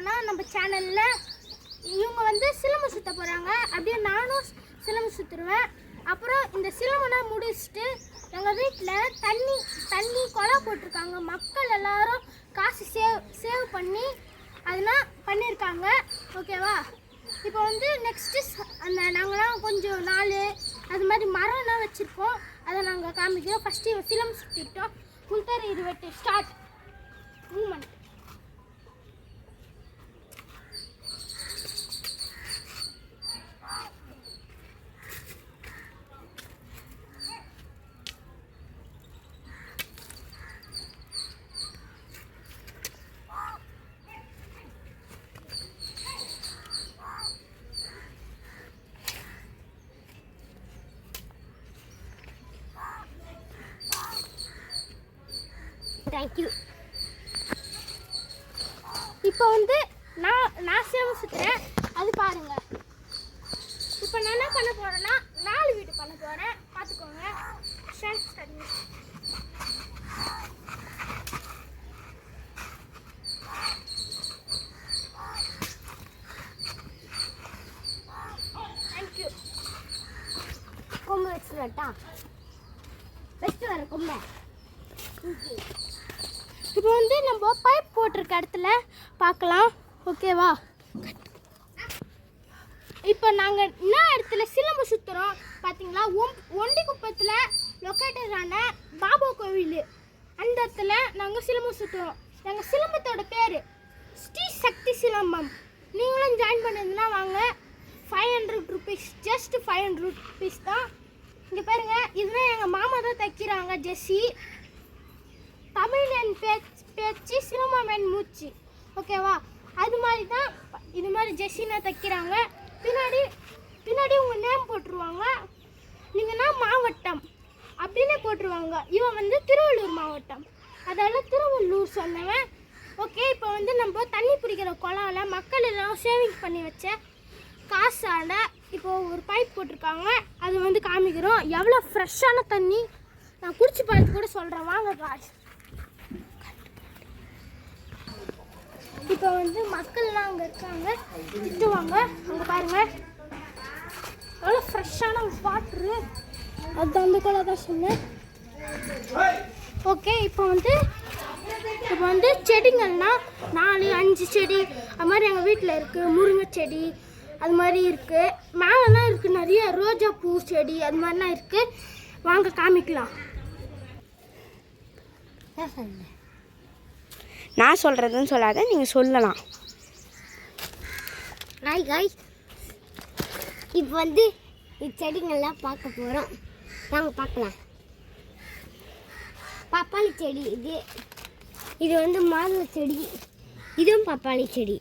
போகிறோன்னா நம்ம சேனலில் இவங்க வந்து சிலம்பு சுற்ற போகிறாங்க அப்படியே நானும் சிலம்பு சுற்றுருவேன் அப்புறம் இந்த சிலம்பெல்லாம் முடிச்சுட்டு எங்கள் வீட்டில் தண்ணி தண்ணி கொலை போட்டிருக்காங்க. மக்கள் எல்லாரும் காசு சேவ் சேவ் பண்ணி அதெல்லாம் பண்ணியிருக்காங்க ஓகேவா இப்போ வந்து நெக்ஸ்ட்டு அந்த நாங்களாம் கொஞ்சம் நாள் அது மாதிரி மரம்லாம் வச்சுருக்கோம். அதை நாங்கள் காமிக்கிறோம். ஃபஸ்ட்டு சிலம் சுற்றிட்டோம் முந்தர் இருவெட்டு ஸ்டார்ட் மூமெண்ட் தேங்க்யூ இப்போ வந்து நான் நான் சிலம்பு சுற்றுறேன் அது பாருங்க. இப்போ நான் என்ன பண்ண போறேன்னா நாலு வீடு பண்ண போறேன். பார்த்துக்கோங்க. ஷேர் பண்ணி தேங்க்யூ கொம்பு வச்சுட்டா வச்சுட்டு வர கொம்பை. இப்போ வந்து நம்ம பைப் போட்டிருக்க இடத்துல பார்க்கலாம். ஓகேவா இப்போ நாங்கள் என்ன இடத்துல சிலம்பு சுற்றுறோம் பார்த்தீங்களா ஒம் ஒண்டி குப்பத்தில் லொக்கேட்டடான பாபா கோவில். அந்த இடத்துல நாங்கள் சிலம்பு சுற்றுறோம் எங்கள் சிலம்பத்தோட பேர் ஸ்ரீ சக்தி சிலம்பம். நீங்களும் ஜாயின் பண்ணிருந்தா வாங்க. Five hundred rupees just five hundred rupees தான். இங்கே பாருங்கள் இதுதான் எங்கள் மாமா தான் தைக்கிறாங்க ஜெஸ்ஸி. பேச்சு பேச்சு சிலம்பமன் மூச்சு. ஓகேவா அது மாதிரி தான் இது மாதிரி ஜெஸ்ஸினா தைக்கிறாங்க. பின்னாடி பின்னாடி உங்கள் நேம் போட்டுருவாங்க. நீங்கன்னா மாவட்டம். அப்படின்னு போட்டுருவாங்க. இவன் வந்து திருவள்ளூர் மாவட்டம். அதால் திருவள்ளூர் சொன்னவன். ஓகே இப்போ வந்து நம்ம தண்ணி பிடிக்கிற குழாவில் மக்கள் எல்லாம் சேவிங் பண்ணி வச்ச காசால் இப்போ ஒரு பைப் போட்டிருக்காங்க. அது வந்து காமிக்கிறோம். எவ்வளோ ஃப்ரெஷ்ஷான தண்ணி? நான் குடிச்சு பார்த்து கூட சொல்கிறேன் வாங்க காசு இப்போ வந்து மக்கள்லாம் அங்கே இருக்காங்க. திட்டுவாங்க. அங்கே பாருங்க. நல்லா ஃப்ரெஷ்ஷான வாட்ரு அது அந்த கூட தான் சொன்னேன். ஓகே இப்போ வந்து இப்போ வந்து செடிங்கள்னா நாலு அஞ்சு செடி. அது மாதிரி எங்கள் வீட்டில் இருக்குது முருங்கை செடி அது மாதிரி இருக்குது மேலெலாம் இருக்குது நிறைய ரோஜா பூ செடி அது மாதிரிலாம் இருக்குது வாங்க காமிக்கலாம். நான் சொல்கிறதுன்னு சொல்லாத நீங்கள் சொல்லலாம். ஹாய் காய் இப்போ வந்து செடிங்கள்லாம் பார்க்க போகிறோம் நாங்கள் பார்க்கலாம். பப்பாளி செடி இது. இது வந்து மாதுளை செடி. இதுவும் பப்பாளி செடி.